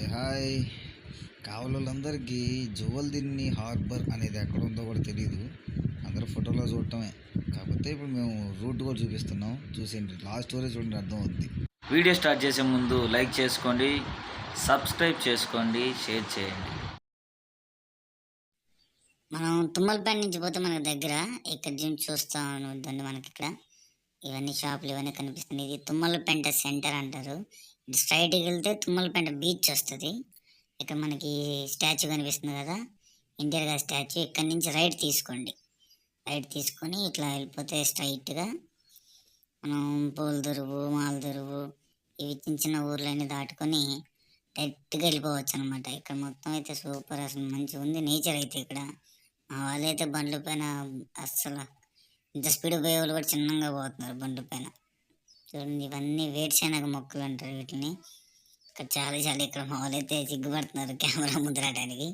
ఏ hi. కావలందరికీ జువల్దిన్ని harbour అనేది ఎక్కడ ఉందో కూడా తెలియదు అందరూ ఫోటోలో చూడటమే. కాకపోతే ఇప్పుడు మేము రూట్ కూడా చూపిస్తున్నాం. చూసేయండి. లాస్ట్ స్టోరీ చూడండి అర్థం అవుద్ది వీడియో స్టార్ట్ చేసే ముందు లైక్ చేసుకోండి సబ్స్క్రైబ్ చేసుకోండి షేర్ చేయండి. మనం తుమ్మలపేట నుంచి పోతే మనకి దగ్గర ఇక్కడ నుంచి చూస్తా ఉందండి మనకి ఇక్కడ. ఇవన్నీ షాపులు ఇవన్నీ కనిపిస్తున్నాయి. ఇది తుమ్మలపెంట సెంటర్ అంటారు. స్ట్రైట్కి వెళ్తే తుమ్మలపేట బీచ్ వస్తుంది. ఇక్కడ మనకి స్టాచ్యూ కనిపిస్తుంది కదా ఎన్టీఆర్ గారి స్టాచ్యూ. ఇక్కడ నుంచి రైట్ తీసుకోండి. రైట్ తీసుకొని ఇట్లా వెళ్ళిపోతే స్ట్రైట్గా మనం పూలదురువు మాలదురువు ఇవి చిన్న చిన్న ఊర్లన్నీ దాటుకొని డైరెక్ట్గా వెళ్ళిపోవచ్చు అనమాట ఇక్కడ మొత్తం అయితే సూపర్ అసలు మంచిగా ఉంది. నేచర్ అయితే ఇక్కడ. మా వాళ్ళు అయితే బండ్ల పైన అస్సలు ఇంత స్పీడ్ పోయే వాళ్ళు కూడా చిన్నగా పోతున్నారు బండ్ల పైన. చూడండి ఇవన్నీ వేరుశెనగ మొక్కలు అంటారు వీటిని. ఇక్కడ చాలా చాలా ఇక్కడ మా అయితే సిగ్గుపడుతున్నారు కెమెరా ముద్రాడడానికి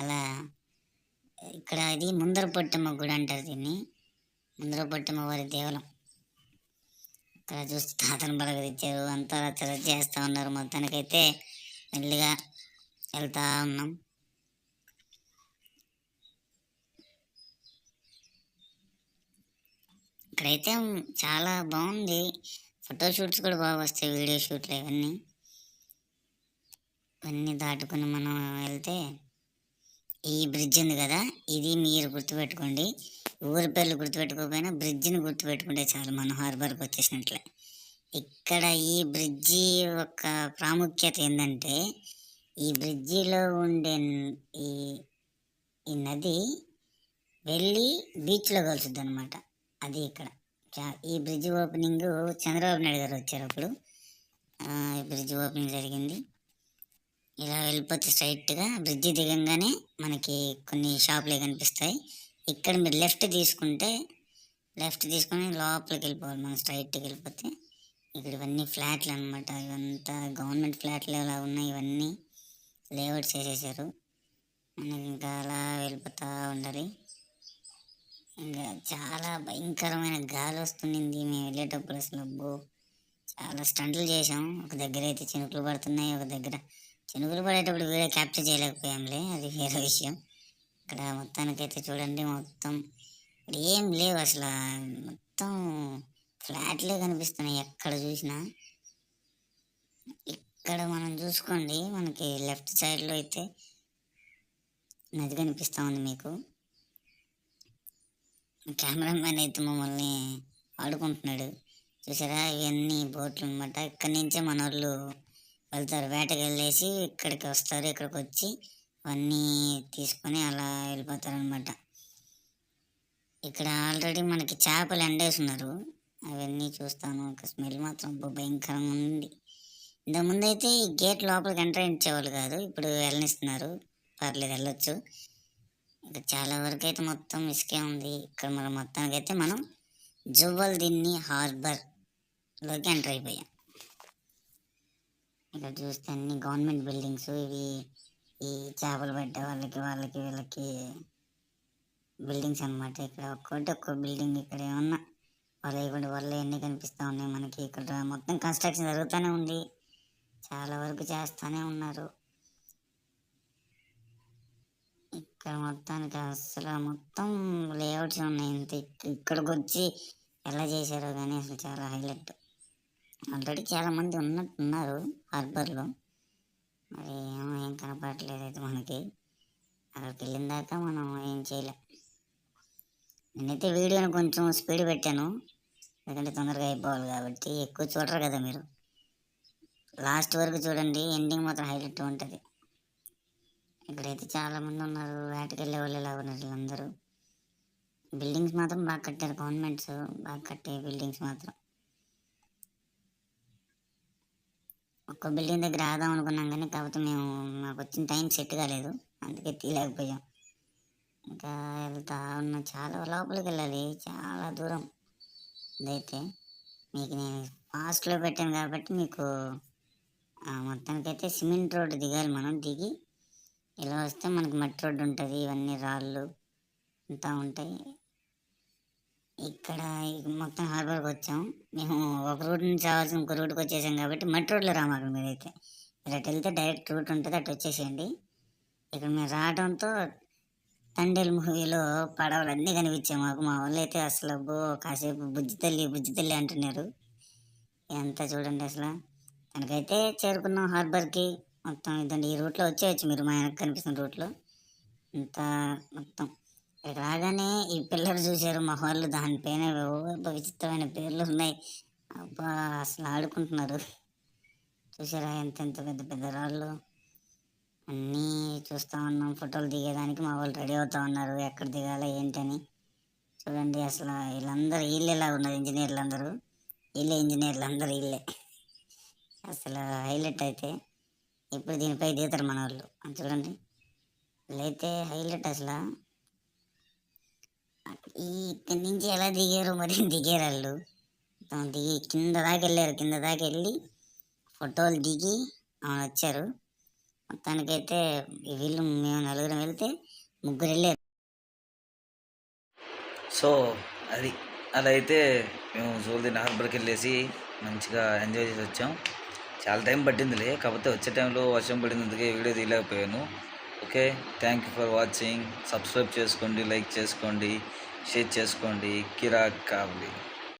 అలా ఇక్కడ ఇది ముందర పొట్టమ్మ గుడి అంటారు దీన్ని. ముందర పొట్టమ్మ వారి దేవలం. ఇక్కడ చూస్తే తాతను బలగదిచ్చారు అంతా రచ్చ చేస్తూ ఉన్నారు మొత్తానికైతే. మెల్లిగా వెళ్తా ఉన్నాం. ఇక్కడైతే చాలా బాగుంది. ఫోటో షూట్స్ కూడా బాగా వస్తాయి వీడియో షూట్లు ఇవన్నీ. ఇవన్నీ దాటుకుని మనం వెళ్తే ఈ బ్రిడ్జ్ ఉంది కదా ఇది మీరు గుర్తుపెట్టుకోండి. ఊరి పేర్లు గుర్తుపెట్టుకోకపోయినా బ్రిడ్జిని గుర్తుపెట్టుకుంటే చాలు మనం హార్బర్కి వచ్చేసినట్లే. ఇక్కడ ఈ బ్రిడ్జి యొక్క ప్రాముఖ్యత ఏంటంటే ఈ బ్రిడ్జిలో ఉండే ఈ ఈ నది వెళ్ళి బీచ్లో కలుసుద్ది అనమాట అది ఇక్కడ. చా- ఈ బ్రిడ్జ్ ఓపెనింగ్ చంద్రబాబు నాయుడు గారు వచ్చారు అప్పుడు ఈ బ్రిడ్జ్ ఓపెనింగ్ జరిగింది. ఇలా వెళ్ళిపోతే స్ట్రైట్గా బ్రిడ్జి దిగంగానే మనకి కొన్ని షాపులే కనిపిస్తాయి. ఇక్కడ మీరు లెఫ్ట్ తీసుకుంటే లెఫ్ట్ తీసుకొని లోపలికి వెళ్ళిపోవాలి మనం స్ట్రైట్కి వెళ్ళిపోతే. ఇక్కడ ఇవన్నీ ఫ్లాట్లు అనమాట ఇవంతా గవర్నమెంట్ ఫ్లాట్లు ఎలా ఉన్నాయి. ఇవన్నీ లేఅవుట్ చేసేసారు. మనకి ఇంకా అలా వెళ్ళిపోతూ ఉండాలి. చాలా భయంకరమైన గాలి వస్తుంది మేము వెళ్ళేటప్పుడు అసలు అబ్బో చాలా స్టంట్లు చేసాం ఒక దగ్గర అయితే చినుకులు పడుతున్నాయి ఒక దగ్గర చినుకులు పడేటప్పుడు వీడియో క్యాప్చర్ చేయలేకపోయాంలే. అది వేరే విషయం. ఇక్కడ మొత్తానికైతే చూడండి మొత్తం ఇక్కడ ఏం లేవు అసలు. మొత్తం ఫ్లాట్లే కనిపిస్తున్నాయి ఎక్కడ చూసినా. ఇక్కడ మనం చూసుకోండి మనకి లెఫ్ట్ సైడ్లో అయితే నది కనిపిస్తూ ఉంది మీకు. కెమెరామ్యాన్ అయితే మమ్మల్ని ఆడుకుంటున్నాడు. చూసారా? ఇవన్నీ బోట్లు అనమాట ఇక్కడి నుంచే మన వాళ్ళు వెళ్తారు. వేటకి వెళ్ళేసి ఇక్కడికి వస్తారు. ఇక్కడికి వచ్చి అవన్నీ తీసుకొని అలా వెళ్ళిపోతారనమాట ఇక్కడ ఆల్రెడీ మనకి చేపలు ఎండేస్తున్నారు అవన్నీ చూస్తాను. ఒక స్మెల్ మాత్రం భయంకరంగా ఉంది. ఇంతకుముందు అయితే ఈ గేట్ లోపలికి ఎంటర్ ఇచ్చేవాళ్ళు కాదు. ఇప్పుడు వెళ్ళనిస్తున్నారు. పర్లేదు వెళ్ళొచ్చు. ఇక్కడ చాలా వరకు అయితే మొత్తం ఇసుకే ఉంది. ఇక్కడ మన మొత్తానికి అయితే మనం జువ్వల్ దిన్ని హార్బర్లోకి ఎంటర్ అయిపోయాం. ఇక్కడ చూస్తే అన్ని గవర్నమెంట్ బిల్డింగ్స్ ఇవి ఈ చేపలు పట్టే వాళ్ళకి వాళ్ళకి వీళ్ళకి బిల్డింగ్స్ అన్నమాట. ఇక్కడ ఒక్కొక్కటి ఒక్కో బిల్డింగ్ ఇక్కడ ఏమన్నా వాళ్ళు కూడా వాళ్ళు ఎన్ని కనిపిస్తూ ఉన్నాయి మనకి. ఇక్కడ మొత్తం కన్స్ట్రక్షన్ జరుగుతూనే ఉంది. చాలా వరకు చేస్తూనే ఉన్నారు. ఇక్కడ మొత్తానికి అసలు మొత్తం లేఅవుట్స్ ఉన్నాయి. ఇంత ఇక్కడికి వచ్చి ఎలా చేశారో కానీ అసలు చాలా హైలైట్. ఆల్రెడీ చాలా మంది ఉన్నట్టున్నారు హార్బర్లో. మరి ఏమో ఏం కనపడట్లేదు అయితే మనకి. అక్కడికి వెళ్ళిన దాకా మనం ఏం చేయలేం. నేనైతే వీడియోని కొంచెం స్పీడ్ పెట్టాను. ఎందుకంటే తొందరగా అయిపోవాలి కాబట్టి ఎక్కువ చూడరు కదా మీరు. లాస్ట్ వరకు చూడండి. ఎండింగ్ మాత్రం హైలైట్ ఉంటుంది. ఇక్కడైతే చాలా మంది ఉన్నారు. వేటకి వెళ్ళే వాళ్ళు ఎలా ఉన్నారు వీళ్ళందరూ బిల్డింగ్స్ మాత్రం బాగా కట్టారు. గవర్నమెంట్స్ బాగా కట్టే బిల్డింగ్స్ మాత్రం. ఒక్క బిల్డింగ్ దగ్గర ఆదాం అనుకున్నాం కానీ కాకపోతే మేము మాకు వచ్చిన టైం సెట్ కాలేదు. అందుకే తీయలేకపోయాం. ఇంకా వెళ్తా ఉన్న చాలా లోపలికి వెళ్ళాలి. చాలా దూరం. ఇదైతే మీకు నేను ఫాస్ట్లో పెట్టాను కాబట్టి మీకు మొత్తానికైతే సిమెంట్ రోడ్డు దిగాలి మనం దిగి ఇలా వస్తే మనకి మట్టి రోడ్డు ఉంటుంది ఇవన్నీ రాళ్ళు అంతా ఉంటాయి. ఇక్కడ మొత్తం హార్బర్కి వచ్చాం. మేము ఒక రూట్ నుంచి రావాల్సిన ఇంకో రూట్కి వచ్చేసాం కాబట్టి మట్టి రోడ్లో రామాక మీరైతే. మీరు అటు వెళ్తే డైరెక్ట్ రూట్ ఉంటుంది అటు వచ్చేసేయండి. ఇక్కడ మేము రావడంతో తండేల్ మూవీలో పడవలు అన్నీ కనిపించాయి మాకు. మా వాళ్ళు అయితే అసలు అబ్బో కాసేపు బుజ్జి తల్లి బుజ్జి తల్లి అంటున్నారు. ఎంత చూడండి అసలు. తనకైతే చేరుకున్నాం హార్బర్కి. మొత్తం ఇదండి. ఈ రూట్లో వచ్చేయచ్చు మీరు మా వెనక కనిపిస్తున్న రూట్లో. ఇంత మొత్తం. ఇక్కడ రాగానే ఈ పిల్లలు చూశారు మా వాళ్ళు దానిపైన విచిత్రమైన పేర్లు ఉన్నాయి. అబ్బా అసలు ఆడుకుంటున్నారు. చూసారా ఎంత ఎంత పెద్ద పెద్ద రాళ్ళు. అన్నీ చూస్తూ ఉన్నాం. ఫోటోలు దిగేదానికి మా వాళ్ళు రెడీ అవుతా ఉన్నారు. ఎక్కడ దిగాలి ఏంటని. చూడండి అసలు వీళ్ళందరూ వీళ్ళేలా ఉన్నారు ఇంజనీర్లు అందరూ వీళ్ళే ఇంజనీర్లు అందరూ వీళ్ళే. అసలు హైలైట్ అయితే. ఇప్పుడు దీనిపై దిగుతారు మన వాళ్ళు చూడండి. వీళ్ళైతే హైలైట్ అసలు. ఈ ఇక్కడి నుంచి ఎలా దిగారు మరి దిగారు వాళ్ళు. దిగి కింద దాకా వెళ్ళారు. కింద దాకా వెళ్ళి ఫోటోలు దిగి ఆమె వచ్చారు. మొత్తానికైతే వీళ్ళు మేము నలుగురం వెళ్తే ముగ్గురు వెళ్ళారు. సో అది. అలా అయితే మేము జోల్దీన్ హార్బర్కి వెళ్ళేసి మంచిగా ఎంజాయ్ చేసి వచ్చాం. చాలా టైం పట్టిందిలే కాకపోతే వచ్చే టైంలో వర్షం పడినందుకే video తీయలేకపోయాను. Okay thank you for watching. Subscribe చేసుకోండి లైక్ చేసుకోండి షేర్ చేసుకోండి. కిరాక్ కావ్లీ.